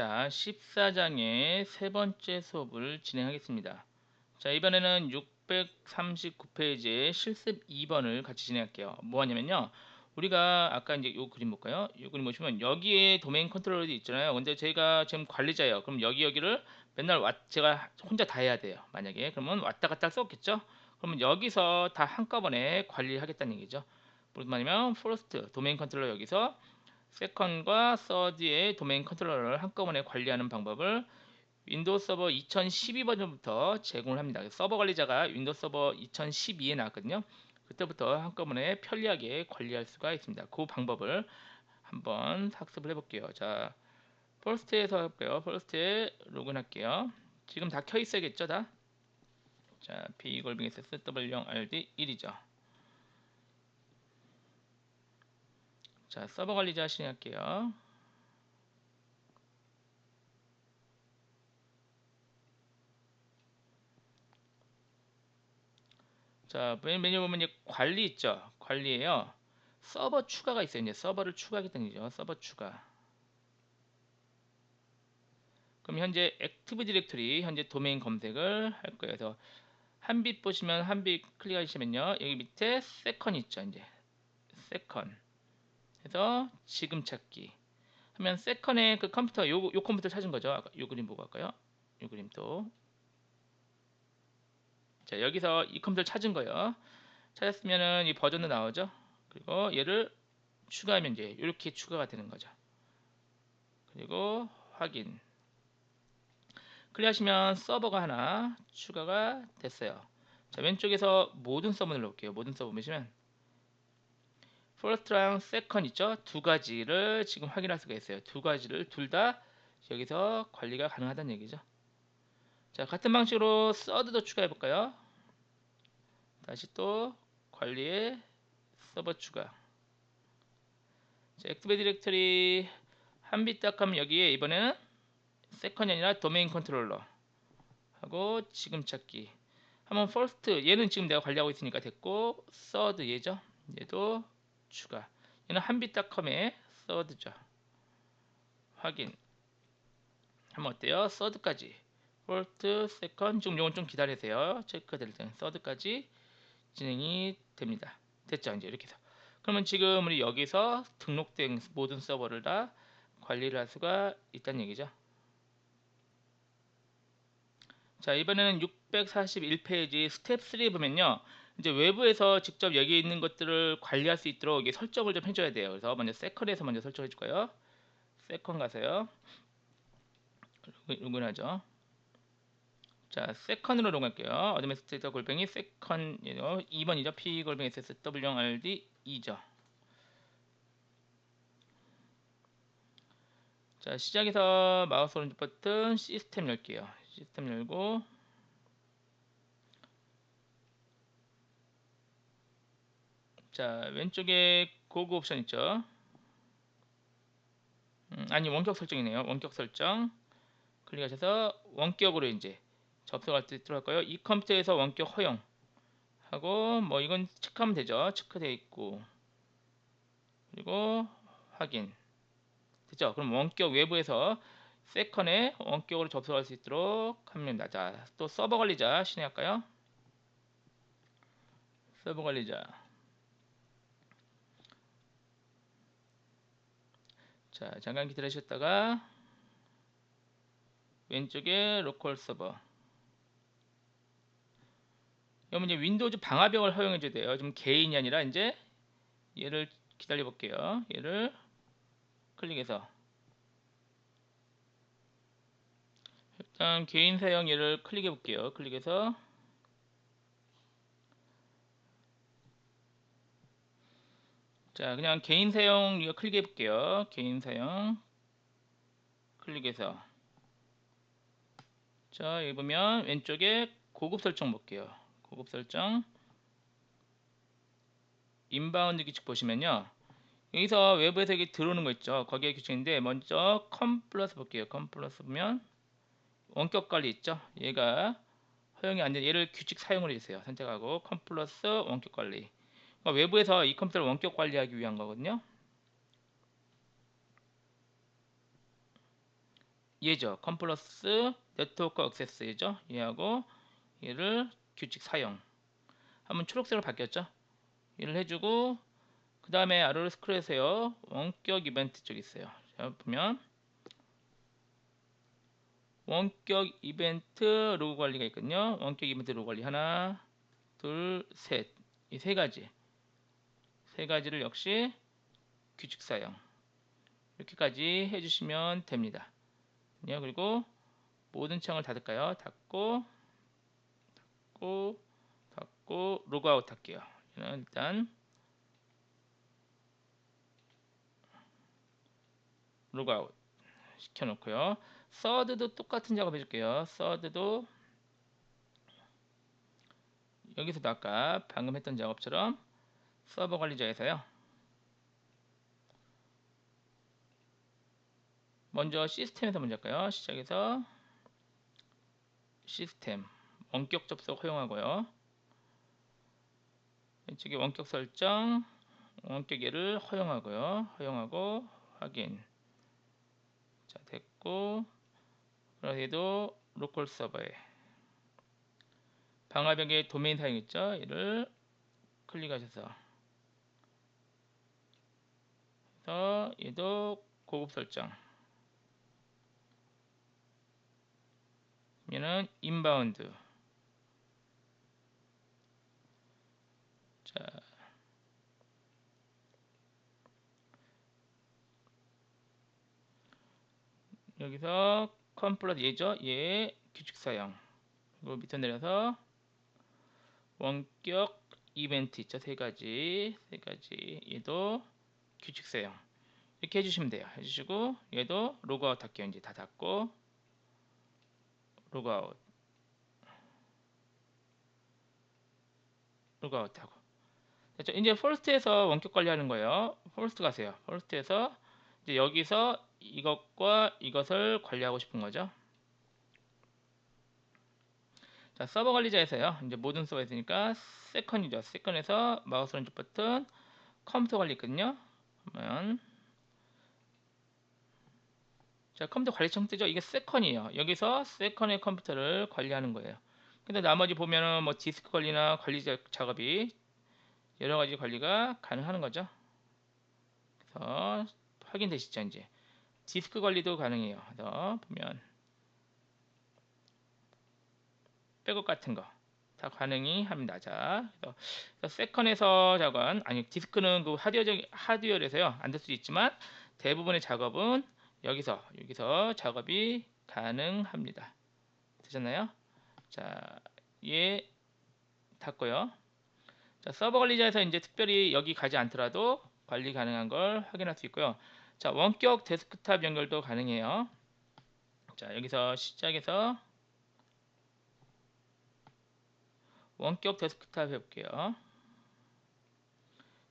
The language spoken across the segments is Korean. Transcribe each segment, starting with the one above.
자, 14장의 세 번째 수업을 진행하겠습니다. 자, 이번에는 639페이지의 실습 2번을 같이 진행할게요. 뭐 하냐면요. 우리가 아까 이제 요 그림 볼까요? 요 그림 보시면 여기에 도메인 컨트롤러도 있잖아요. 근데 제가 지금 관리자예요. 그럼 여기 여기를 맨날 왔, 제가 혼자 다 해야 돼요. 만약에 그러면 왔다 갔다 할수 없겠죠? 그러면 여기서 다 한꺼번에 관리하겠다는 얘기죠. 무슨 말이냐면 first 도메인 컨트롤러 여기서 세컨과 서드의 도메인 컨트롤러를 한꺼번에 관리하는 방법을 윈도우 서버 2012 버전부터 제공을 합니다. 서버 관리자가 윈도우 서버 2012에 나왔거든요. 그때부터 한꺼번에 편리하게 관리할 수가 있습니다. 그 방법을 한번 학습을 해볼게요. 자, 퍼스트에서 해볼게요. 퍼스트에 로그인 할게요. 지금 다 켜 있어야겠죠, 다? 자, p 골뱅 s w rd 1이죠. 자, 서버 관리자 실행할게요. 자, 메뉴 보면 관리 있죠. 관리에요. 서버 추가가 있어요. 이제 서버를 추가하겠다는 얘기죠. 서버 추가. 그럼 현재 액티브 디렉토리 현재 도메인 검색을 할 거예요. 그래서 한빛 보시면 한빛 클릭하시면요. 여기 밑에 세컨 있죠. 이제 세컨. 해서 지금 찾기 하면 세컨의 그 컴퓨터 요, 요 컴퓨터 찾은 거죠. 요 그림 보고 할까요? 요 그림 또. 자, 여기서 이 컴퓨터 찾은 거예요. 찾았으면은 이 버전도 나오죠. 그리고 얘를 추가하면 이제 이렇게 추가가 되는 거죠. 그리고 확인. 클릭하시면 서버가 하나 추가가 됐어요. 자, 왼쪽에서 모든 서버 눌러볼게요. 모든 서버 보시면 first랑 second 있죠? 두 가지를 지금 확인할 수가 있어요. 두 가지를 둘 다 여기서 관리가 가능하다는 얘기죠. 자, 같은 방식으로 third도 추가해 볼까요? 다시 또 관리에 서버 추가. 자, 액티브 디렉터리 한빛 딱 하면 여기에 이번에는 세컨이 아니라 도메인 컨트롤러 하고 지금 찾기 한번 first 얘는 지금 내가 관리하고 있으니까 됐고 third 얘죠 얘도 추가. 얘는 한빛닷컴의 third죠. 확인. 하면 어때요? third까지. first, second 지금 요건 좀 기다리세요. 체크 될 때는 third까지 진행이 됩니다. 됐죠? 이제 이렇게 해서. 그러면 지금 우리 여기서 등록된 모든 서버를 다 관리를 할 수가 있다는 얘기죠? 자 이번에는 641페이지 스텝 3 보면요 이제 외부에서 직접 여기 있는 것들을 관리할 수 있도록 이게 설정을 좀 해줘야 돼요. 그래서 먼저 세컨에서 먼저 설정해 줄 거예요. 세컨 가세요. 로그인하죠. 자 세컨으로 로그인할게요. 어드미스트레이터 골뱅이 세컨이요 2번이죠. P 골뱅이 sswrd 2죠. 자 시작에서 마우스 오른쪽 버튼 시스템 열게요. 시스템 열고 자 왼쪽에 고급 옵션 있죠? 음, 아니 원격 설정이네요. 원격 설정. 클릭하셔서 원격으로 이제 접속할 수 있도록 할까요. 이 컴퓨터에서 원격 허용. 하고 뭐 이건 체크하면 되죠. 체크되어 있고. 그리고 확인. 됐죠? 그럼 원격 외부에서 세컨에 원격으로 접속할 수 있도록 합니다. 자, 또 서버 관리자 실행할까요? 서버 관리자. 자, 잠깐 기다리셨다가 왼쪽에 로컬 서버. 여러분 이제 윈도우즈 방화벽을 허용해 줘야 돼요. 지금 개인이 아니라 이제 얘를 기다려 볼게요. 얘를 클릭해서 일단 개인 사용 얘를 클릭해 볼게요. 클릭해서 자 그냥 개인 사용 이거 클릭해 볼게요. 개인 사용 클릭해서 자 여기 보면 왼쪽에 고급 설정 볼게요. 고급 설정 인바운드 규칙 보시면요. 여기서 외부에서 이게 들어오는 거 있죠. 거기에 규칙인데 먼저 컴 플러스 볼게요. 컴 플러스 보면 원격 관리 있죠. 얘가 허용이 안 되는 얘를 규칙 사용을 해주세요. 선택하고 컴 플러스 원격 관리. 그러니까 외부에서 이 컴퓨터를 원격 관리하기 위한 거거든요. 얘죠. 컴플러스 네트워크 액세스 얘죠. 얘하고 얘를 규칙 사용. 한번 초록색으로 바뀌었죠. 얘를 해주고 그 다음에 아래로 스크롤해서요. 원격 이벤트 쪽 있어요. 자 보면 원격 이벤트 로그 관리가 있거든요. 원격 이벤트 로그 관리 하나, 둘, 셋. 이 세 가지. 세 가지를 역시 규칙 사용. 이렇게까지 해주시면 됩니다. 네, 그리고 모든 창을 닫을까요? 닫고, 닫고, 닫고, 로그아웃 할게요. 일단 로그아웃 시켜놓고요. 서드도 똑같은 작업 해줄게요. 서드도 여기서도 아까 방금 했던 작업처럼 서버 관리자에서요. 먼저 시스템에서 먼저 할까요? 시작해서 시스템 원격 접속 허용하고요. 왼쪽에 원격 설정 원격 예를 허용하고요. 허용하고 확인 자 됐고 그래도 로컬 서버에 방화벽에 도메인 사용 있죠? 얘를 클릭하셔서 그래서 얘도 고급 설정. 얘는 인바운드. 자. 여기서 컴플러스 얘죠? 얘 규칙 사용. 그리고 밑에 내려서 원격 이벤트 있죠? 세 가지. 세 가지. 얘도 규칙 사용 이렇게 해주시면 돼요. 해주시고 얘도 로그아웃 할게요. 이제 다 닫고 로그아웃 로그아웃 하고. 됐죠? 이제 폴스트에서 원격 관리하는 거예요. 폴스트 가세요. 폴스트에서 이제 여기서 이것과 이것을 관리하고 싶은 거죠? 자 서버 관리자에서요. 이제 모든 서버 있으니까 세컨이죠. 세컨에서 마우스 오른쪽 버튼 컴퓨터 관리 있거든요 그러면 자 컴퓨터 관리청 뜨죠? 이게 세컨이에요. 여기서 세컨의 컴퓨터를 관리하는 거예요. 근데 나머지 보면은 뭐 디스크 관리나 관리 작업이 여러 가지 관리가 가능한 거죠. 그래서 확인되시죠 이제. 디스크 관리도 가능해요. 그래서 보면 백업 같은 거 다 가능히 합니다. 자, 세컨에서 작업 아니 디스크는 그 하드웨어 하드웨어에서요 안 될 수도 있지만 대부분의 작업은 여기서 여기서 작업이 가능합니다. 되셨나요? 자, 얘 닫고요. 자, 서버 관리자에서 이제 특별히 여기 가지 않더라도 관리 가능한 걸 확인할 수 있고요. 자, 원격 데스크탑 연결도 가능해요. 자, 여기서 시작해서 원격 데스크탑 해볼게요.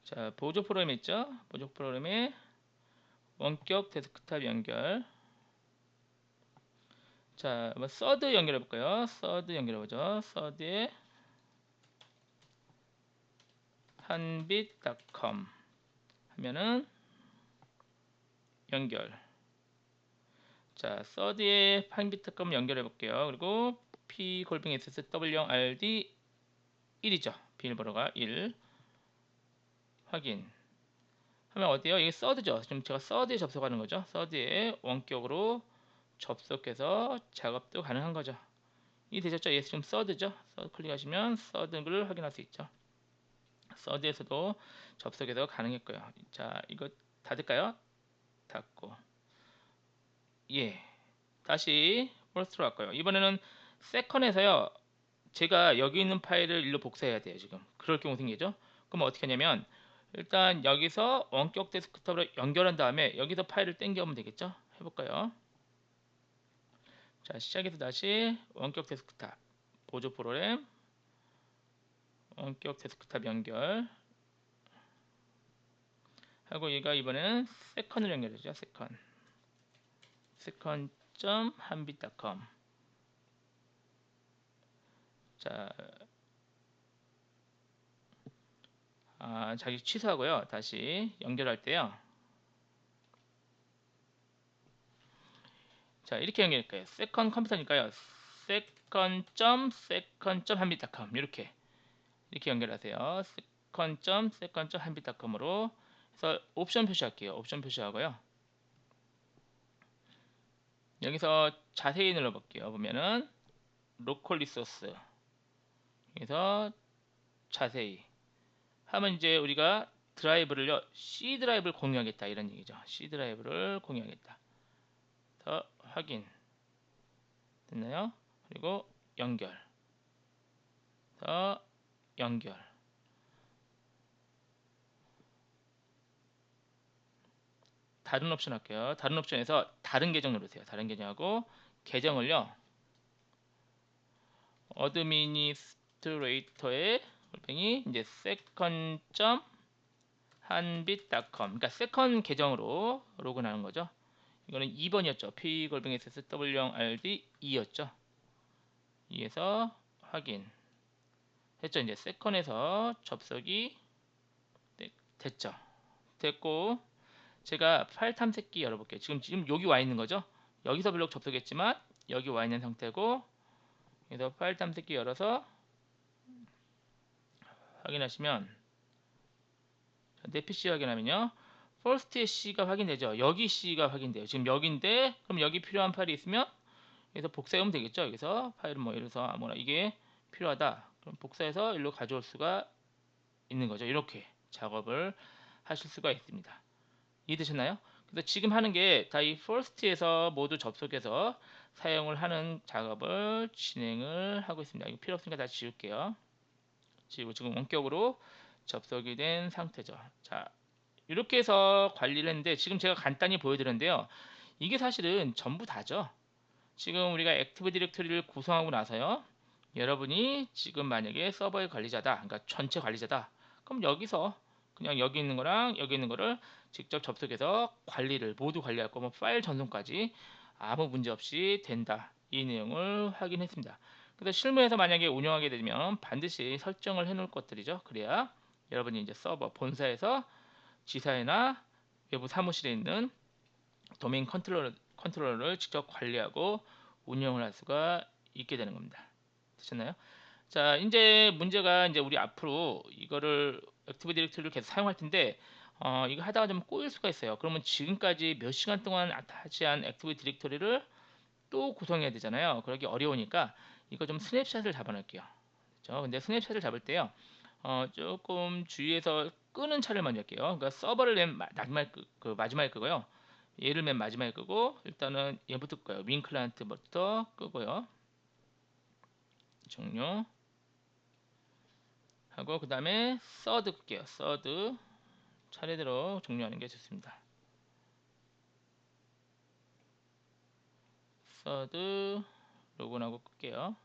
자, 보조 프로그램 있죠? 보조 프로그램에 원격 데스크탑 연결. 자, 뭐 서드 연결해 볼까요? 서드 연결해 보죠. 서드에 한빛닷컴 하면은 연결. 자, 서드에 한빛닷컴 연결해 볼게요. 그리고 p 골뱅 ss w0rd 1이죠. 비밀번호가 1. 확인. 하면 어때요? 이게 서드죠. 지금 제가 서드에 접속하는 거죠. 서드에 원격으로 접속해서 작업도 가능한 거죠. 이 되셨죠? 얘 지금 서드죠. 서드 클릭하시면 서드를 확인할 수 있죠. 서드에서도 접속해서 가능했고요. 자, 이거 닫을까요? 닫고. 예. 다시 폴스트로 갈까요? 이번에는 세컨에서요. 제가 여기 있는 파일을 일로 복사해야 돼요 지금. 그럴 경우 생기죠? 그럼 어떻게 하냐면 일단 여기서 원격 데스크톱으로 연결한 다음에 여기서 파일을 땡겨오면 되겠죠? 해볼까요? 자 시작해서 다시 원격 데스크탑 보조 프로그램. 원격 데스크탑 연결. 하고 얘가 이번에는 세컨을 연결해죠 세컨. 세컨.한빛 닷컴 자, 아, 자기 취소하고요. 다시 연결할 때요. 자 이렇게 연결할 거예요. 세컨 컴퓨터니까요. 세컨 점 세컨 점 한빛닷컴 이렇게 이렇게 연결하세요. 세컨 점 세컨 점 한빛닷컴으로 그래서 옵션 표시할게요. 옵션 표시하고요. 여기서 자세히 눌러볼게요. 보면은 로컬 리소스 여기서 자세히 하면 이제 우리가 드라이브를요 C 드라이브를 공유하겠다 이런 얘기죠. C 드라이브를 공유하겠다. 더 확인 됐나요? 그리고 연결 더 연결 다른 옵션 할게요. 다른 옵션에서 다른 계정 누르세요. 다른 계정하고 계정을요. 어드미니스 트레이터의 골뱅이 이제 세컨 점 한빛닷컴 그러니까 세컨 계정으로 로그인하는 거죠. 이거는 2번이었죠. P 골뱅이 SS W0RD 2였죠. 2에서 확인 했죠. 이제 세컨에서 접속이 네, 됐죠. 됐고 제가 파일 탐색기 열어볼게요. 지금 지금 여기 와 있는 거죠. 여기서 블록 접속했지만 여기 와 있는 상태고 그래서 파일 탐색기 열어서 확인하시면 내 PC 확인하면요. first의 C가 확인되죠. 여기 C가 확인돼요. 지금 여기인데 그럼 여기 필요한 파일이 있으면 여기서 복사하면 되겠죠. 여기서 파일은 뭐 들어서 아무나 이게 필요하다. 그럼 복사해서 일로 가져올 수가 있는 거죠. 이렇게 작업을 하실 수가 있습니다. 이해되셨나요? 그래서 지금 하는 게 다 이 first에서 모두 접속해서 사용을 하는 작업을 진행을 하고 있습니다. 이거 필요 없으니까 다 지울게요. 지금 원격으로 접속이 된 상태죠. 자, 이렇게 해서 관리를 했는데 지금 제가 간단히 보여드렸는데요. 이게 사실은 전부 다죠. 지금 우리가 액티브 디렉토리를 구성하고 나서요. 여러분이 지금 만약에 서버의 관리자다. 그러니까 전체 관리자다. 그럼 여기서 그냥 여기 있는 거랑 여기 있는 거를 직접 접속해서 관리를 모두 관리할 거면 파일 전송까지 아무 문제 없이 된다. 이 내용을 확인했습니다. 그래서 실무에서 만약에 운영하게 되면 반드시 설정을 해 놓을 것들이죠. 그래야 여러분이 이제 서버 본사에서 지사회나 외부 사무실에 있는 도메인 컨트롤러, 컨트롤러를 직접 관리하고 운영을 할 수가 있게 되는 겁니다. 되셨나요? 자, 이제 문제가 이제 우리 앞으로 이거를 액티브 디렉토리를 계속 사용할 텐데 어, 이거 하다가 좀 꼬일 수가 있어요. 그러면 지금까지 몇 시간 동안 타치한 액티브 디렉토리를 또 구성해야 되잖아요. 그러기 어려우니까 이거 좀 스냅샷을 잡아놓을게요. 그렇죠? 근데 스냅샷을 잡을 때요. 어, 조금 주의해서 끄는 차를 먼저 할게요. 그러니까 서버를 맨 마지막에, 끄, 그 마지막에 끄고요. 얘를 맨 마지막에 끄고 일단은 얘부터 끄요. 윈 클라이언트부터 끄고요. 종료 하고 그 다음에 서드 끌게요. 서드 차례대로 종료하는 게 좋습니다. 서드 로그인하고 끌게요.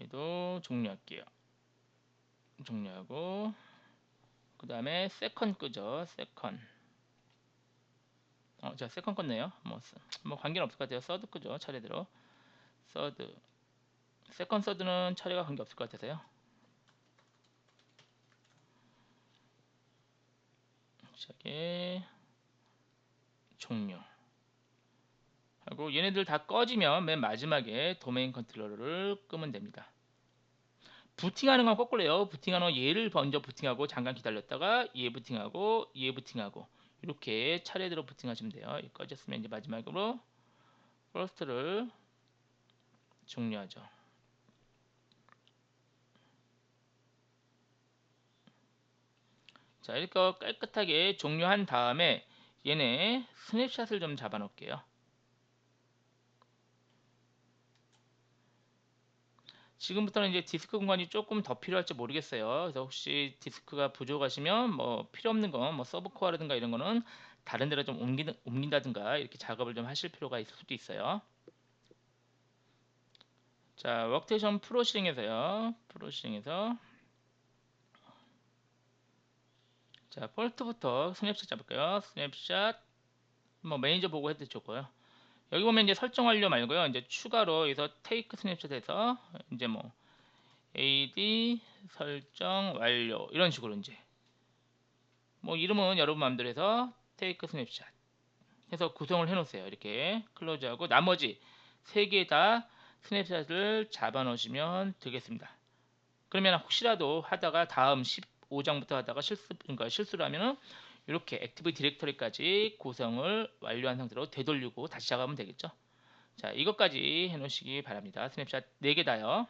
얘도 종료할게요. 종료하고 그 다음에 세컨 끄죠. 세컨 어, 자 세컨 껐네요. 뭐, 뭐 관계는 없을 것 같아요. 서드 끄죠. 차례대로 서드 세컨 서드는 차례가 관계 없을 것 같아서요. 시작에 종료 하고 얘네들 다 꺼지면 맨 마지막에 도메인 컨트롤러를 끄면 됩니다. 부팅하는 건 거꾸로요. 부팅하는 건 얘를 먼저 부팅하고 잠깐 기다렸다가 얘 부팅하고 얘 부팅하고 이렇게 차례대로 부팅하시면 돼요. 꺼졌으면 이제 마지막으로 퍼스트를 종료하죠. 자 이렇게 깨끗하게 종료한 다음에 얘네 스냅샷을 좀 잡아 놓을게요. 지금부터는 이제 디스크 공간이 조금 더 필요할지 모르겠어요. 그래서 혹시 디스크가 부족하시면 뭐 필요 없는 거, 뭐 서브 코어라든가 이런 거는 다른 데로 좀 옮긴, 옮긴다든가 이렇게 작업을 좀 하실 필요가 있을 수도 있어요. 자, 워크테이션 프로 실행에서요. 프로 실행에서 자, 폴트부터 스냅샷 잡을까요? 스냅샷 뭐 매니저 보고 해도 좋고요. 여기 보면 이제 설정 완료 말고요. 이제 추가로 여기서 테이크 스냅샷에서 이제 뭐 AD 설정 완료 이런 식으로 이제 뭐 이름은 여러분 마음대로 해서 테이크 스냅샷 해서 구성을 해 놓으세요 이렇게 클로즈하고 나머지 세 개 다 스냅샷을 잡아 놓으시면 되겠습니다 그러면 혹시라도 하다가 다음 15장부터 하다가 실수 그러니까 실수를 하면은 이렇게 액티브 디렉터리까지 구성을 완료한 상태로 되돌리고 다시 시작하면 되겠죠? 자 이것까지 해 놓으시기 바랍니다. 스냅샷 4개 다요.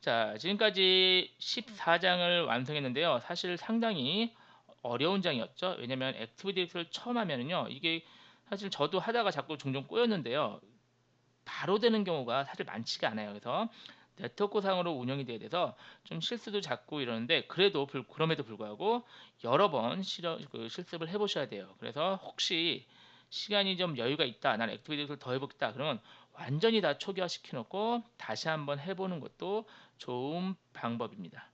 자 지금까지 14장을 완성했는데요. 사실 상당히 어려운 장이었죠? 왜냐면 액티브 디렉터를 처음 하면은요 이게 사실 저도 하다가 자꾸 종종 꼬였는데요. 바로 되는 경우가 사실 많지가 않아요. 그래서 네트워크상으로 운영이 돼야 돼서 좀 실수도 잦고 이러는데 그래도 불, 그럼에도 불구하고 여러 번 실어, 그 실습을 해보셔야 돼요. 그래서 혹시 시간이 좀 여유가 있다, 나는 액티비티를 더 해보겠다, 그러면 완전히 다 초기화 시켜놓고 다시 한번 해보는 것도 좋은 방법입니다.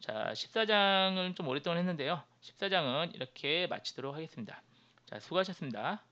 자, 14장은 좀 오랫동안 했는데요. 14장은 이렇게 마치도록 하겠습니다. 자, 수고하셨습니다.